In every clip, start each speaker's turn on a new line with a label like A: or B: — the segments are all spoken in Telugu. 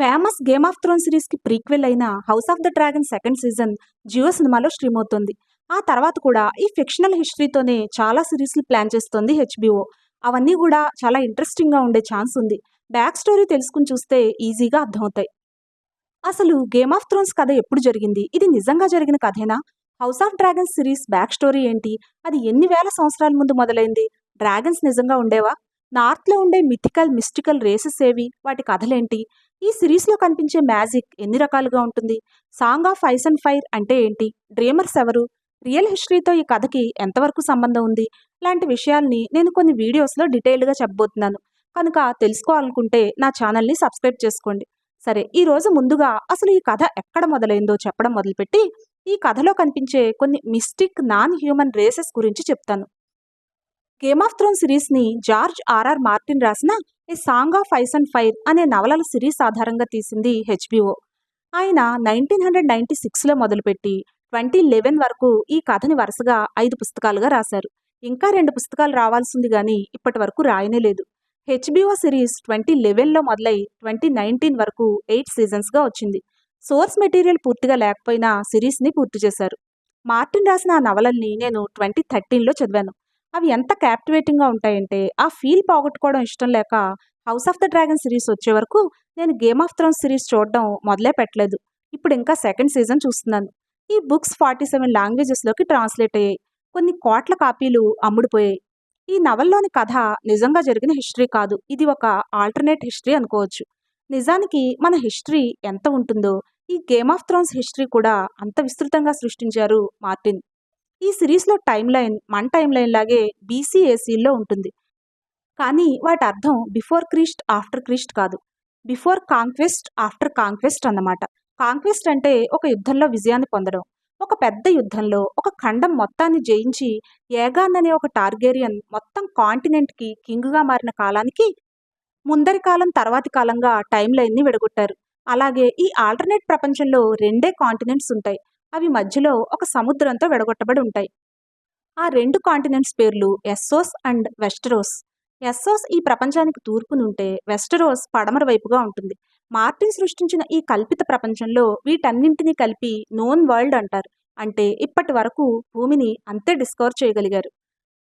A: ఫేమస్ గేమ్ ఆఫ్ థ్రోన్ సిరీస్కి ప్రీక్వెల్ అయిన house of the dragon second season Jio సినిమాలో స్ట్రీమ్ అవుతుంది. ఆ తర్వాత కూడా ఈ ఫిక్షనల్ హిస్టరీతోనే చాలా సిరీస్లు ప్లాన్ చేస్తుంది హెచ్బిఓ అవన్నీ కూడా చాలా ఇంట్రెస్టింగ్గా ఉండే ఛాన్స్ ఉంది. బ్యాక్ స్టోరీ తెలుసుకుని చూస్తే ఈజీగా అర్థమవుతాయి. అసలు గేమ్ ఆఫ్ థ్రోన్స్ కథ ఎప్పుడు జరిగింది? ఇది నిజంగా జరిగిన కథేనా? House of dragons series back story ఏంటి? అది ఎన్ని వేల సంవత్సరాల ముందు మొదలైంది? డ్రాగన్స్ నిజంగా ఉండేవా? నార్త్లో ఉండే మిథికల్ మిస్టికల్ రేసెస్ ఏవి? వాటి కథలేంటి? ఈ సిరీస్లో కనిపించే మ్యాజిక్ ఎన్ని రకాలుగా ఉంటుంది? Song of ice and fire అంటే ఏంటి? డ్రీమర్స్ ఎవరు? రియల్ హిస్టరీతో ఈ కథకి ఎంతవరకు సంబంధం ఉంది? లాంటి విషయాల్ని నేను కొన్ని వీడియోస్లో డీటెయిల్డ్గా చెప్పబోతున్నాను. కనుక తెలుసుకోవాలనుకుంటే నా ఛానల్ని సబ్స్క్రైబ్ చేసుకోండి. సరే ఈరోజు ముందుగా అసలు ఈ కథ ఎక్కడ మొదలైందో చెప్పడం మొదలుపెట్టి ఈ కథలో కనిపించే కొన్ని మిస్టిక్ నాన్ హ్యూమన్ రేసెస్ గురించి చెప్తాను. గేమ్ ఆఫ్ థ్రోన్ సిరీస్ని జార్జ్ ఆర్ఆర్ మార్టిన్ రాసిన A song of ice and fire అనే నవలల సిరీస్ ఆధారంగా తీసింది హెచ్బిఓ ఆయన నైన్టీన్ హండ్రెడ్ నైన్టీ సిక్స్లో మొదలుపెట్టి ట్వంటీ లెవెన్ వరకు ఈ కథని వరుసగా ఐదు పుస్తకాలుగా రాశారు. ఇంకా రెండు పుస్తకాలు రావాల్సింది కానీ ఇప్పటి వరకు రాయనే లేదు. హెచ్బిఓ సిరీస్ ట్వంటీ లెవెన్లో మొదలై ట్వంటీ నైన్టీన్ వరకు ఎయిట్ సీజన్స్గా వచ్చింది. సోర్స్ మెటీరియల్ పూర్తిగా లేకపోయినా సిరీస్ని పూర్తి చేశారు. మార్టిన్ రాసిన ఆ నవలల్ని నేను ట్వంటీ థర్టీన్లో చదివాను. అవి ఎంత క్యాప్టివేటింగ్గా ఉంటాయంటే ఆ ఫీల్ పోగొట్టుకోవడం ఇష్టం లేక house of the dragon series వచ్చే వరకు నేను గేమ్ ఆఫ్ థ్రోన్స్ సిరీస్ చూడడం మొదలే పెట్టలేదు. ఇప్పుడు ఇంకా సెకండ్ సీజన్ చూస్తున్నాను. ఈ బుక్స్ ఫార్టీ సెవెన్ లాంగ్వేజెస్లోకి ట్రాన్స్లేట్ అయ్యాయి. కొన్ని కోట్ల కాపీలు అమ్ముడుపోయాయి. ఈ నవల్లోని కథ నిజంగా జరిగిన హిస్టరీ కాదు. ఇది ఒక ఆల్టర్నేట్ హిస్టరీ అనుకోవచ్చు. నిజానికి మన హిస్టరీ ఎంత ఉంటుందో ఈ గేమ్ ఆఫ్ థ్రోన్స్ హిస్టరీ కూడా అంత విస్తృతంగా సృష్టించారు మార్టిన్. ఈ సిరీస్లో టైం లైన్ మన టైం లైన్ లాగే బీసీఏసీల్లో ఉంటుంది. కానీ వాటి అర్థం బిఫోర్ క్రిస్ట్ ఆఫ్టర్ క్రిస్ట్ కాదు. బిఫోర్ కాంక్వెస్ట్ ఆఫ్టర్ కాంక్వెస్ట్ అన్నమాట. కాంక్వెస్ట్ అంటే ఒక యుద్ధంలో విజయాన్ని పొందడం. ఒక పెద్ద యుద్ధంలో ఒక ఖండం మొత్తాన్ని జయించి ఏగాన్ అనే ఒక టార్గేరియన్ మొత్తం కాంటినెంట్కి కింగ్గా మారిన కాలానికి ముందరి కాలం తర్వాతి కాలంగా టైం లైన్ని విడగొట్టారు. అలాగే ఈ ఆల్టర్నేట్ ప్రపంచంలో రెండే కాంటినెంట్స్ ఉంటాయి. అవి మధ్యలో ఒక సముద్రంతో విడగొట్టబడి ఉంటాయి. ఆ రెండు కాంటినెంట్స్ పేర్లు ఎస్సోస్ అండ్ వెస్టరోస్. ఎస్సోస్ ఈ ప్రపంచానికి తూర్పునుంటే వెస్టరోస్ పడమర వైపుగా ఉంటుంది. మార్టిన్ సృష్టించిన ఈ కల్పిత ప్రపంచంలో వీటన్నింటినీ కలిపి నోన్ వరల్డ్ అంటారు. అంటే ఇప్పటి వరకు భూమిని అంతే డిస్కవర్ చేయగలిగారు.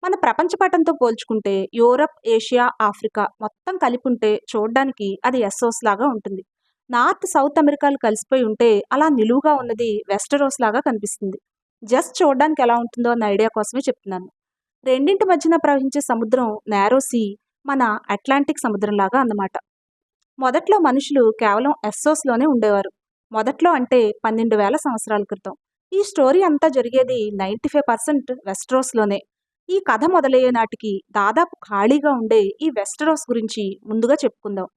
A: మన ప్రపంచ పటంతో పోల్చుకుంటే యూరప్ ఏషియా ఆఫ్రికా మొత్తం కలిపి ఉంటే చూడడానికి అది ఎస్సోస్ లాగా ఉంటుంది. నార్త్ సౌత్ అమెరికాలు కలిసిపోయి ఉంటే అలా నిలువుగా ఉన్నది వెస్టరోస్ లాగా కనిపిస్తుంది. జస్ట్ చూడడానికి ఎలా ఉంటుందో అన్న ఐడియా కోసమే చెప్తున్నాను. రెండింటి మధ్యన ప్రవహించే సముద్రం నేరోసీ మన అట్లాంటిక్ సముద్రం లాగా అన్నమాట. మొదట్లో మనుషులు కేవలం ఎస్సోస్లోనే ఉండేవారు. మొదట్లో అంటే పన్నెండు వేల సంవత్సరాల క్రితం. ఈ స్టోరీ అంతా జరిగేది నైంటీ ఫైవ్ పర్సెంట్ వెస్టరోస్లోనే ఈ కథ మొదలయ్యే నాటికి దాదాపు ఖాళీగా ఉండే ఈ వెస్టరోస్ గురించి ముందుగా చెప్పుకుందాం.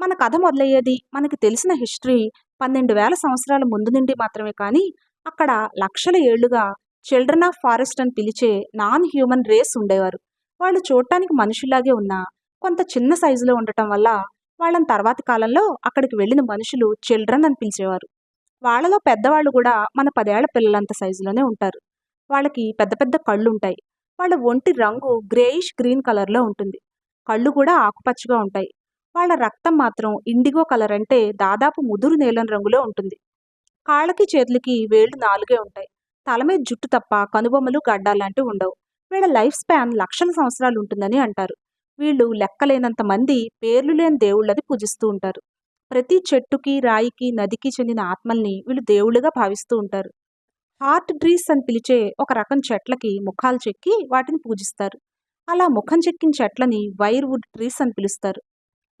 A: మన కథ మొదలయ్యేది మనకి తెలిసిన హిస్టరీ పన్నెండు వేల సంవత్సరాల ముందు నుండి మాత్రమే కానీ అక్కడ లక్షల ఏళ్ళుగా చిల్డ్రన్ ఆఫ్ ఫారెస్ట్ అని పిలిచే నాన్ హ్యూమన్ రేస్ ఉండేవారు. వాళ్ళు చూడటానికి మనుషుల్లాగే ఉన్నా కొంత చిన్న సైజులో ఉండటం వల్ల వాళ్ళని తర్వాతి కాలంలో అక్కడికి వెళ్ళిన మనుషులు చిల్డ్రన్ అని పిలిచేవారు. వాళ్ళలో పెద్దవాళ్ళు కూడా మన పదేళ్ళ పిల్లలంత సైజులోనే ఉంటారు. వాళ్ళకి పెద్ద పెద్ద కళ్ళు ఉంటాయి. వాళ్ళ ఒంటి రంగు గ్రేయిష్ గ్రీన్ కలర్లో ఉంటుంది. కళ్ళు కూడా ఆకుపచ్చగా ఉంటాయి. వాళ్ళ రక్తం మాత్రం ఇండిగో కలర్ అంటే దాదాపు ముదురు నీలం రంగులో ఉంటుంది. కాళ్ళకి చేతులకి వేళ్ళు నాలుగే ఉంటాయి. తల మీద జుట్టు తప్ప కనుబొమ్మలు గడ్డాలాంటివి ఉండవు. వీళ్ళ లైఫ్ స్పాన్ లక్షల సంవత్సరాలు ఉంటుందని అంటారు. వీళ్ళు లెక్కలేనంత మంది పేర్లు లేని దేవుళ్ళని పూజిస్తూ ఉంటారు. ప్రతి చెట్టుకి రాయికి నదికి చెందిన ఆత్మల్ని వీళ్ళు దేవుళ్ళుగా భావిస్తూ ఉంటారు. హార్ట్ ట్రీస్ అని పిలిచే ఒక రకం చెట్లకి ముఖాలు చెక్కి వాటిని పూజిస్తారు. అలా ముఖం చెక్కిన చెట్లని వైర్ వుడ్ ట్రీస్ అని పిలుస్తారు.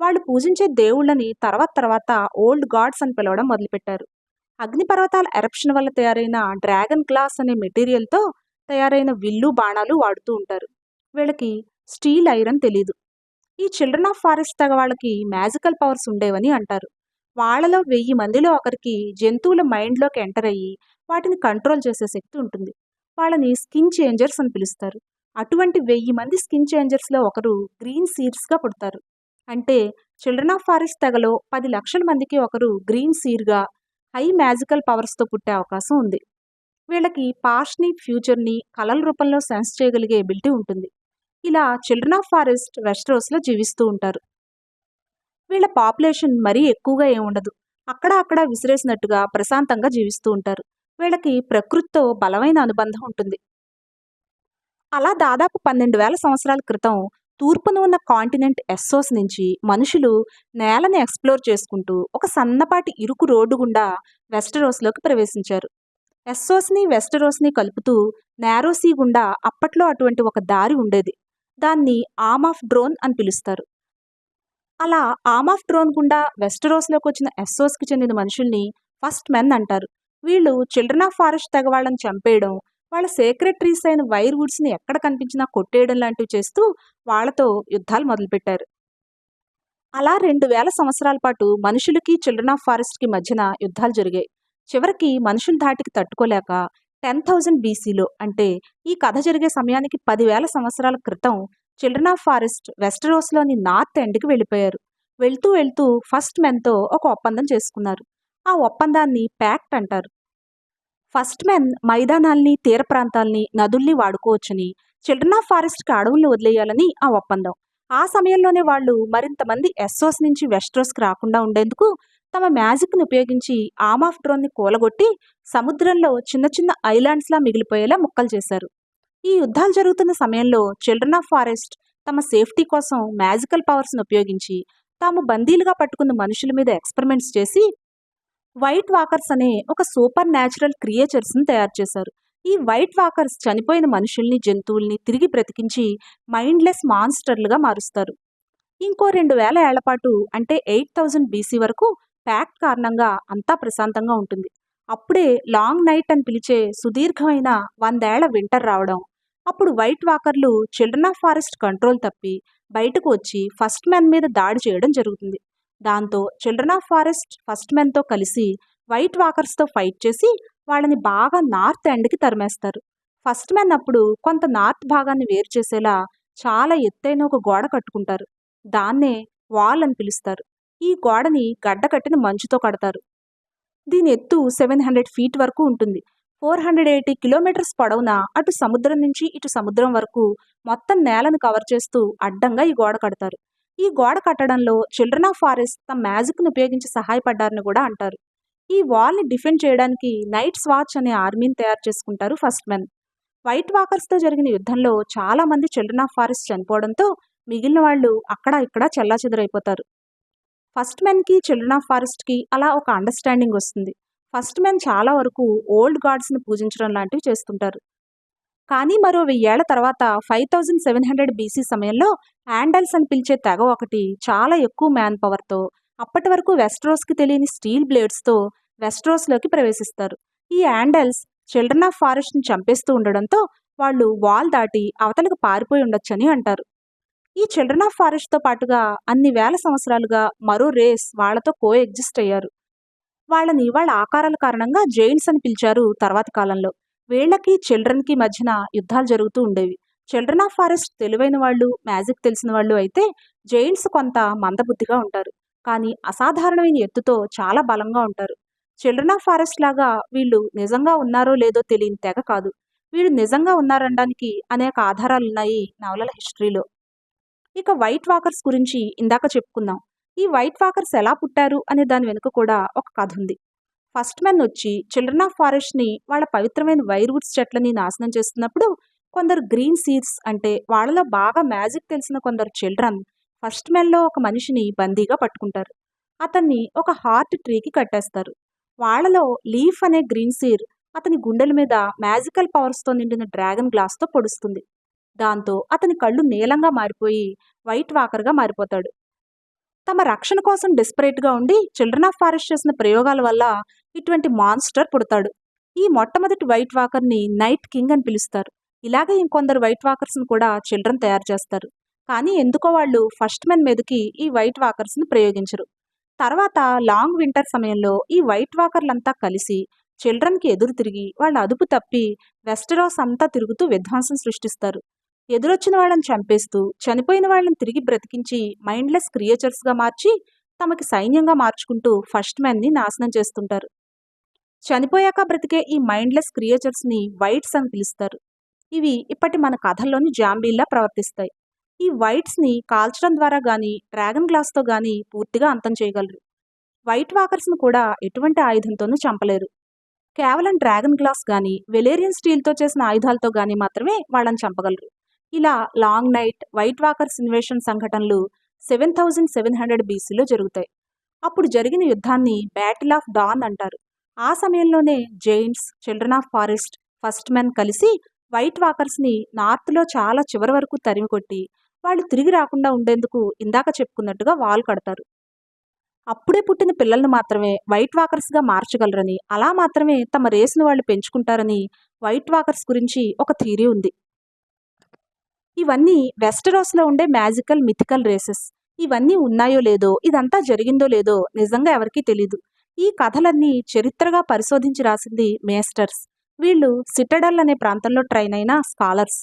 A: వాళ్ళు పూజించే దేవుళ్ళని తర్వాత తర్వాత ఓల్డ్ గాడ్స్ అని పిలవడం మొదలుపెట్టారు. అగ్నిపర్వతాల ఎరప్షన్ వల్ల తయారైన డ్రాగన్ గ్లాస్ అనే మెటీరియల్తో తయారైన విల్లు బాణాలు వాడుతూ ఉంటారు. వీళ్ళకి స్టీల్ ఐరన్ తెలీదు. ఈ చిల్డ్రన్ ఆఫ్ ఫారెస్ట్ తెగ వాళ్ళకి మ్యాజికల్ పవర్స్ ఉండేవని అంటారు. వాళ్ళలో వెయ్యి మందిలో ఒకరికి జంతువుల మైండ్లోకి ఎంటర్ అయ్యి వాటిని కంట్రోల్ చేసే శక్తి ఉంటుంది. వాళ్ళని స్కిన్ చేంజర్స్ అని పిలుస్తారు. అటువంటి వెయ్యి మంది స్కిన్ చేంజర్స్లో ఒకరు గ్రీన్ సీడ్స్గా పుడతారు. అంటే చిల్డ్రన్ ఆఫ్ ఫారెస్ట్ తెగలో పది లక్షల మందికి ఒకరు గ్రీన్ సీర్గా హై మ్యాజికల్ పవర్స్తో పుట్టే అవకాశం ఉంది. వీళ్ళకి పాస్ట్ని ఫ్యూచర్ని కళల రూపంలో సెన్స్ చేయగలిగే ఎబిలిటీ ఉంటుంది. ఇలా చిల్డ్రన్ ఆఫ్ ఫారెస్ట్ వెస్ట్రోస్లో జీవిస్తూ ఉంటారు. వీళ్ళ పాపులేషన్ మరీ ఎక్కువగా ఏముండదు అక్కడ అక్కడ విసిరేసినట్టుగా ప్రశాంతంగా జీవిస్తూ ఉంటారు. వీళ్ళకి ప్రకృతితో బలమైన అనుబంధం ఉంటుంది. అలా దాదాపు పన్నెండు వేల సంవత్సరాల క్రితం తూర్పున ఉన్న కాంటినెంట్ ఎస్సోస్ నుంచి మనుషులు నేలని ఎక్స్ప్లోర్ చేసుకుంటూ ఒక సన్నపాటి ఇరుకు రోడ్డు గుండా వెస్టరోస్లోకి ప్రవేశించారు. ఎస్సోస్ని వెస్టరోస్ని కలుపుతూ నేరోసీ గుండా అప్పట్లో అటువంటి ఒక దారి ఉండేది. దాన్ని ఆమ్ ఆఫ్ డ్రోన్ అని పిలుస్తారు. అలా ఆమ్ ఆఫ్ డ్రోన్ గుండా వెస్టరోస్లోకి వచ్చిన ఎస్సోస్కి చెందిన మనుషుల్ని ఫస్ట్ మెన్ అంటారు. వీళ్ళు చిల్డ్రన్ ఆఫ్ ఫారెస్ట్ తెగవాళ్ళని చంపేయడం వాళ్ళ సేక్రెట్ ట్రీస్ అయిన వైర్ వుడ్స్ని ఎక్కడ కనిపించినా కొట్టేయడం లాంటివి చేస్తూ వాళ్ళతో యుద్ధాలు మొదలుపెట్టారు. అలా రెండు వేల సంవత్సరాల పాటు మనుషులకి చిల్డ్రన్ ఆఫ్ ఫారెస్ట్కి మధ్యన యుద్ధాలు జరిగాయి. చివరికి మనుషుల ధాటికి తట్టుకోలేక టెన్ థౌజండ్ బీసీలో అంటే ఈ కథ జరిగే సమయానికి పదివేల సంవత్సరాల క్రితం చిల్డ్రన్ ఆఫ్ ఫారెస్ట్ వెస్టరోస్లోని నార్త్ ఎండ్కి వెళ్ళిపోయారు. వెళ్తూ వెళ్తూ ఫస్ట్ మెన్తో ఒక ఒప్పందం చేసుకున్నారు. ఆ ఒప్పందాన్ని ప్యాక్ట్ అంటారు. ఫస్ట్ మెన్ మైదానాల్ని తీర ప్రాంతాల్ని నదుల్ని వాడుకోవచ్చని చిల్డ్రన్ ఆఫ్ ఫారెస్ట్కి అడవుల్ని వదిలేయాలని ఆ ఒప్పందం. ఆ సమయంలోనే వాళ్ళు మరింతమంది ఎస్ఓస్ ఎస్సోస్ నుంచి వెస్ట్రోస్కి రాకుండా ఉండేందుకు తమ మ్యాజిక్ని ఉపయోగించి ఆమ్ ఆఫ్ డ్రోన్ని కూలగొట్టి సముద్రంలో చిన్న చిన్న ఐలాండ్స్లా మిగిలిపోయేలా ముక్కలు చేశారు. ఈ యుద్ధాలు జరుగుతున్న సమయంలో చిల్డ్రన్ ఆఫ్ ఫారెస్ట్ తమ సేఫ్టీ కోసం మ్యాజికల్ పవర్స్ని ఉపయోగించి తాము బందీలుగా పట్టుకున్న మనుషుల మీద ఎక్స్పెరిమెంట్స్ చేసి వైట్ వాకర్స్ అనే ఒక సూపర్ న్యాచురల్ క్రియేచర్స్ని తయారు చేశారు. ఈ వైట్ వాకర్స్ చనిపోయిన మనుషుల్ని జంతువుల్ని తిరిగి బ్రతికించి మైండ్లెస్ మాన్స్టర్లుగా మారుస్తారు. ఇంకో రెండు వేల ఏళ్ళపాటు అంటే ఎయిట్ థౌజండ్ బీసీ వరకు ప్యాక్ట్ కారణంగా అంతా ప్రశాంతంగా ఉంటుంది. అప్పుడే లాంగ్ నైట్ అని పిలిచే సుదీర్ఘమైన వందేళ్ళ వింటర్ రావడం అప్పుడు వైట్ వాకర్లు చిల్డ్రన్ ఆఫ్ ఫారెస్ట్ కంట్రోల్ తప్పి బయటకు వచ్చి ఫస్ట్ మ్యాన్ మీద దాడి చేయడం జరుగుతుంది. దాంతో చిల్డ్రన్ ఆఫ్ ఫారెస్ట్ ఫస్ట్ మెన్తో కలిసి వైట్ వాకర్స్తో ఫైట్ చేసి వాళ్ళని బాగా నార్త్ ఎండ్కి తరిమేస్తారు. ఫస్ట్ మెన్ అప్పుడు కొంత నార్త్ భాగాన్ని వేరు చేసేలా చాలా ఎత్తైన ఒక గోడ కట్టుకుంటారు. దాన్నే వాల్ అని పిలుస్తారు. ఈ గోడని గడ్డ కట్టిన మంచుతో కడతారు. దీని ఎత్తు సెవెన్ హండ్రెడ్ ఫీట్ వరకు ఉంటుంది. ఫోర్ హండ్రెడ్ ఎయిటీ కిలోమీటర్స్ పొడవున అటు సముద్రం నుంచి ఇటు సముద్రం వరకు మొత్తం నేలను కవర్ చేస్తూ అడ్డంగా ఈ గోడ కడతారు. ఈ గోడ కట్టడంలో చిల్డ్రన్ ఆఫ్ ఫారెస్ట్ తమ మ్యాజిక్ను ఉపయోగించి సహాయపడ్డారని కూడా అంటారు. ఈ వాల్ని డిఫెండ్ చేయడానికి నైట్స్ వాచ్ అనే ఆర్మీని తయారు చేసుకుంటారు ఫస్ట్ మెన్ వైట్ వాకర్స్తో జరిగిన యుద్ధంలో చాలామంది చిల్డ్రన్ ఆఫ్ ఫారెస్ట్ చనిపోవడంతో మిగిలిన వాళ్ళు అక్కడ ఇక్కడ చెల్లాచెదురైపోతారు. ఫస్ట్ మెన్కి చిల్డ్రన్ ఆఫ్ ఫారెస్ట్కి అలా ఒక అండర్స్టాండింగ్ వస్తుంది. ఫస్ట్ మెన్ చాలా వరకు ఓల్డ్ గాడ్స్ని పూజించడం లాంటివి చేస్తుంటారు. కానీ మరో వెయ్యేళ్ళ తర్వాత five thousand seven hundred BC సమయంలో హ్యాండల్స్ అని పిలిచే తెగ ఒకటి చాలా ఎక్కువ మ్యాన్ పవర్తో అప్పటి వరకు వెస్ట్రోస్కి తెలియని స్టీల్ బ్లేడ్స్తో వెస్ట్రోస్లోకి ప్రవేశిస్తారు. ఈ యాండల్స్ చిల్డ్రన్ ఆఫ్ ఫారెస్ట్ని చంపేస్తూ ఉండడంతో వాళ్ళు వాల్ దాటి అవతలకు పారిపోయి ఉండొచ్చని అంటారు. ఈ చిల్డ్రన్ ఆఫ్ ఫారెస్ట్తో పాటుగా అన్ని వేల సంవత్సరాలుగా మరో రేస్ వాళ్ళతో కో ఎగ్జిస్ట్ అయ్యారు. వాళ్ళని వాళ్ళ ఆకారాల కారణంగా జైంట్స్ అని పిలిచారు తర్వాతి కాలంలో. వీళ్ళకి చిల్డ్రన్కి మధ్యన యుద్ధాలు జరుగుతూ ఉండేవి. చిల్డ్రన్ ఆఫ్ ఫారెస్ట్ తెలివైన వాళ్ళు మ్యాజిక్ తెలిసిన వాళ్ళు అయితే జైంట్స్ కొంత మందబుద్ధిగా ఉంటారు. కానీ అసాధారణమైన ఎత్తుతో చాలా బలంగా ఉంటారు. చిల్డ్రన్ ఆఫ్ ఫారెస్ట్ లాగా వీళ్ళు నిజంగా ఉన్నారో లేదో తెలియని తెగ కాదు. వీళ్ళు నిజంగా ఉన్నారనడానికి అనేక ఆధారాలు ఉన్నాయి నవలల హిస్టరీలో. ఇక వైట్ వాకర్స్ గురించి ఇందాక చెప్పుకుందాం ఈ వైట్ వాకర్స్ ఎలా పుట్టారు అనే దాని వెనుక కూడా ఒక కథ ఉంది. ఫస్ట్ మెన్ వచ్చి చిల్డ్రన్ ఆఫ్ ఫారెస్ట్ని వాళ్ళ పవిత్రమైన వైర్వుడ్స్ చెట్లని నాశనం చేస్తున్నప్పుడు కొందరు గ్రీన్ సీడ్స్ అంటే వాళ్ళలో బాగా మ్యాజిక్ తెలిసిన కొందరు చిల్డ్రన్ ఫస్ట్ మెన్లో ఒక మనిషిని బందీగా పట్టుకుంటారు. అతన్ని ఒక హార్ట్ ట్రీకి కట్టేస్తారు. వాళ్ళలో లీఫ్ అనే గ్రీన్ సీర్ అతని గుండెల మీద మ్యాజికల్ పవర్స్తో నిండిన డ్రాగన్ గ్లాస్తో పొడుస్తుంది. దాంతో అతని కళ్ళు నీలంగా మారిపోయి వైట్ వాకర్గా మారిపోతాడు. తమ రక్షణ కోసం డెస్పరేట్గా ఉండి చిల్డ్రన్ ఆఫ్ ఫారెస్ట్ చేసిన ప్రయోగాల వల్ల ఇటువంటి మాన్స్టర్ పుడతాడు. ఈ మొట్టమొదటి వైట్ వాకర్ని నైట్ కింగ్ అని పిలుస్తారు. ఇలాగే ఇంకొందరు వైట్ వాకర్స్ని కూడా చిల్డ్రన్ తయారు చేస్తారు. కానీ ఎందుకో వాళ్ళు ఫస్ట్ మెన్ మీదకి ఈ వైట్ వాకర్స్ని ప్రయోగించరు. తర్వాత లాంగ్ వింటర్ సమయంలో ఈ వైట్ వాకర్లంతా కలిసి చిల్డ్రన్కి ఎదురు తిరిగి వాళ్ళ అదుపు తప్పి వెస్టరోస్ అంతా తిరుగుతూ విధ్వంసం సృష్టిస్తారు. ఎదురొచ్చిన వాళ్ళని చంపేస్తూ చనిపోయిన వాళ్ళని తిరిగి బ్రతికించి మైండ్లెస్ క్రియేచర్స్గా మార్చి తమకి సైన్యంగా మార్చుకుంటూ ఫస్ట్ మ్యాన్ని నాశనం చేస్తుంటారు. చనిపోయాక బ్రతికే ఈ మైండ్లెస్ క్రియేచర్స్ని వైట్స్ అని పిలుస్తారు. ఇవి ఇప్పటి మన కథల్లోని జాంబీల్లా ప్రవర్తిస్తాయి. ఈ వైట్స్ని కాల్చడం ద్వారా కానీ డ్రాగన్ గ్లాస్తో కానీ పూర్తిగా అంతం చేయగలరు. వైట్ వాకర్స్ను కూడా ఎటువంటి ఆయుధంతోనూ చంపలేరు. కేవలం డ్రాగన్ గ్లాస్ కానీ వెలేరియన్ స్టీల్తో చేసిన ఆయుధాలతో కానీ మాత్రమే వాళ్ళని చంపగలరు. ఇలా long night white walkers invasion సంఘటనలు సెవెన్ థౌజండ్ సెవెన్ హండ్రెడ్ బీసీలో జరుగుతాయి. అప్పుడు జరిగిన యుద్ధాన్ని బ్యాటిల్ ఆఫ్ డాన్ అంటారు. ఆ సమయంలోనే giants children of forest first men కలిసి వైట్ వాకర్స్ని నార్త్లో చాలా చివరి వరకు తరిమి కొట్టి వాళ్ళు తిరిగి రాకుండా ఉండేందుకు ఇందాక చెప్పుకున్నట్టుగా వాల్ కడతారు. అప్పుడే పుట్టిన పిల్లల్ని మాత్రమే వైట్ వాకర్స్గా మార్చగలరని అలా మాత్రమే తమ రేసును వాళ్ళు పెంచుకుంటారని వైట్ వాకర్స్ గురించి ఒక థీరీ ఉంది. ఇవన్నీ వెస్టరోస్లో ఉండే మ్యాజికల్ మిథికల్ రేసెస్ ఇవన్నీ ఉన్నాయో లేదో ఇదంతా జరిగిందో లేదో నిజంగా ఎవరికీ తెలీదు. ఈ కథలన్నీ చరిత్రగా పరిశోధించి రాసింది మేస్టర్స్. వీళ్ళు సిటడల్ అనే ప్రాంతంలో ట్రైన్ అయిన స్కాలర్స్.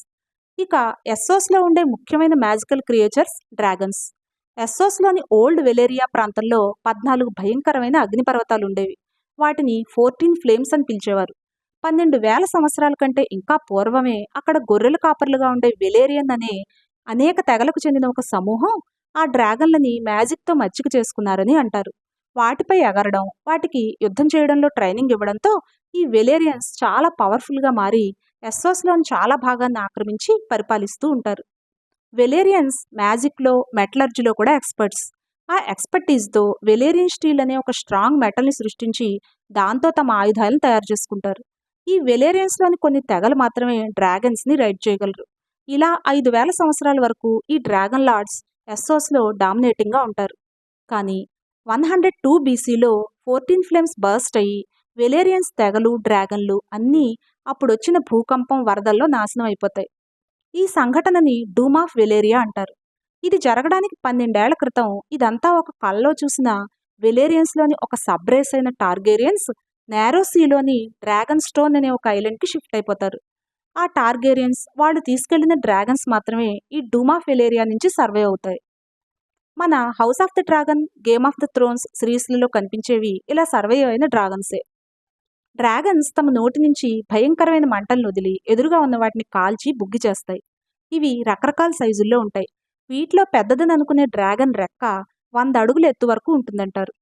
A: ఇక ఎస్సోస్లో ఉండే ముఖ్యమైన మ్యాజికల్ క్రియేచర్స్ డ్రాగన్స్. ఎస్సోస్లోని ఓల్డ్ వెలేరియా ప్రాంతంలో పద్నాలుగు భయంకరమైన అగ్నిపర్వతాలు ఉండేవి. వాటిని ఫోర్టీన్ ఫ్లేమ్స్ అని పిలిచేవారు. పన్నెండు వేల సంవత్సరాల కంటే ఇంకా పూర్వమే అక్కడ గొర్రెల కాపర్లుగా ఉండే వెలేరియన్ అనే అనేక తెగలకు చెందిన ఒక సమూహం ఆ డ్రాగన్లని మ్యాజిక్తో మచ్చిక చేసుకున్నారని అంటారు. వాటిపై ఎగరడం వాటికి యుద్ధం చేయడంలో ట్రైనింగ్ ఇవ్వడంతో ఈ వెలేరియన్స్ చాలా పవర్ఫుల్గా మారి ఎస్సోస్లోని చాలా భాగాన్ని ఆక్రమించి పరిపాలిస్తూ ఉంటారు. వెలేరియన్స్ మ్యాజిక్లో మెటలర్జీలో కూడా ఎక్స్పర్ట్స్ ఆ ఎక్స్పర్టీస్తో వెలేరియన్ స్టీల్ అనే ఒక స్ట్రాంగ్ మెటల్ని సృష్టించి దాంతో తమ ఆయుధాలను తయారు చేసుకుంటారు. ఈ వెలేరియన్స్లోని కొన్ని తెగలు మాత్రమే డ్రాగన్స్ని రైడ్ చేయగలరు. ఇలా ఐదు వేల సంవత్సరాల వరకు ఈ డ్రాగన్ లార్డ్స్ ఎస్సోస్లో డామినేటింగ్గా ఉంటారు. కానీ వన్ హండ్రెడ్ టూ బీసీలో ఫోర్టీన్ ఫ్లేమ్స్ బర్స్ట్ అయ్యి వెలేరియన్స్ తెగలు డ్రాగన్లు అన్నీ అప్పుడొచ్చిన భూకంపం వరదల్లో నాశనం అయిపోతాయి. ఈ సంఘటనని డూమ్ ఆఫ్ వెలేరియా అంటారు. ఇది జరగడానికి పన్నెండేళ్ళ క్రితం ఇదంతా ఒక కళ్ళలో చూసిన వెలేరియన్స్లోని ఒక సబ్రేస్ అయిన టార్గేరియన్స్ నేరోసీలోని డ్రాగన్ స్టోన్ అనే ఒక ఐలాండ్కి షిఫ్ట్ అయిపోతారు. ఆ టార్గేరియన్స్ వాళ్ళు తీసుకెళ్ళిన డ్రాగన్స్ మాత్రమే ఈ డూమ్ ఆఫ్ వెలేరియా నుంచి సర్వే అవుతాయి. మన house of the dragon game of the thrones సిరీస్లలో కనిపించేవి ఇలా సర్వే అయిన డ్రాగన్సే డ్రాగన్స్ తమ నోటి నుంచి భయంకరమైన మంటలను వదిలి ఎదురుగా ఉన్న వాటిని కాల్చి బుగ్గి చేస్తాయి. ఇవి రకరకాల సైజుల్లో ఉంటాయి. వీటిలో పెద్దదని అనుకునే డ్రాగన్ రెక్క వంద అడుగుల ఎత్తు వరకు ఉంటుందంటారు.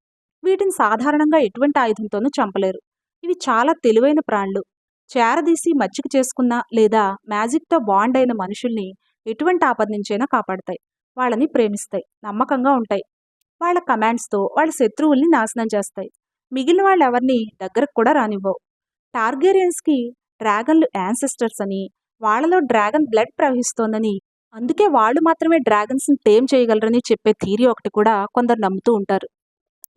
A: వీటిని సాధారణంగా ఎటువంటి ఆయుధంతోనూ చంపలేరు. ఇవి చాలా తెలివైన ప్రాణులు. చేరదీసి మచ్చిక చేసుకున్న లేదా మ్యాజిక్తో బాండ్ అయిన మనుషుల్ని ఎటువంటి ఆపద నుంచైనా కాపాడతాయి. వాళ్ళని ప్రేమిస్తాయి నమ్మకంగా ఉంటాయి. వాళ్ళ కమాండ్స్తో వాళ్ళ శత్రువుల్ని నాశనం చేస్తాయి. మిగిలిన వాళ్ళు ఎవరిని దగ్గరకు కూడా రానివ్వవు. టార్గేరియన్స్కి డ్రాగన్లు యాన్సెస్టర్స్ అని వాళ్ళలో డ్రాగన్ బ్లడ్ ప్రవహిస్తోందని అందుకే వాళ్ళు మాత్రమే డ్రాగన్స్ని టేమ్ చేయగలరని చెప్పే థీరీ ఒకటి కూడా కొందరు నమ్ముతూ ఉంటారు.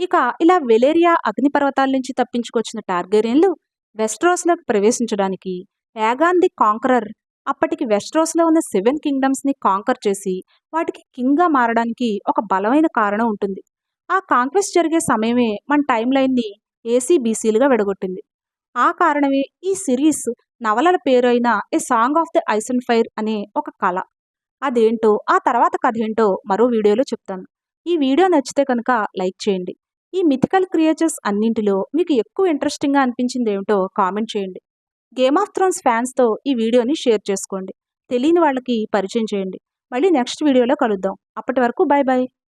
A: ఇక ఇలా వెలేరియా అగ్నిపర్వతాల నుంచి తప్పించుకొచ్చిన టార్గేరియన్లు వెస్ట్రోస్లోకి ప్రవేశించడానికి యాగాన్ ది కాంకరర్ అప్పటికి వెస్ట్రోస్లో ఉన్న సెవెన్ కింగ్డమ్స్ని కాంకర్ చేసి వాటికి కింగ్గా మారడానికి ఒక బలమైన కారణం ఉంటుంది. ఆ కాంక్వెస్ట్ జరిగే సమయమే మన టైం లైన్ని ఏసీబీసీలుగా విడగొట్టింది. ఆ కారణమే ఈ సిరీస్ నవలల పేరు అయిన A song of the ice and fire అనే ఒక కళ. అదేంటో ఆ తర్వాత కథ ఏంటో మరో వీడియోలో చెప్తాను. ఈ వీడియో నచ్చితే కనుక లైక్ చేయండి. ఈ మిథికల్ క్రియేచర్స్ అన్నింటిలో మీకు ఎక్కువ ఇంట్రెస్టింగ్గా అనిపించింది ఏమిటో కామెంట్ చేయండి. గేమ్ ఆఫ్ థ్రోన్స్ ఫ్యాన్స్తో ఈ వీడియోని షేర్ చేసుకోండి. తెలియని వాళ్ళకి పరిచయం చేయండి. మళ్ళీ నెక్స్ట్ వీడియోలో కలుద్దాం. అప్పటి వరకు బాయ్ బాయ్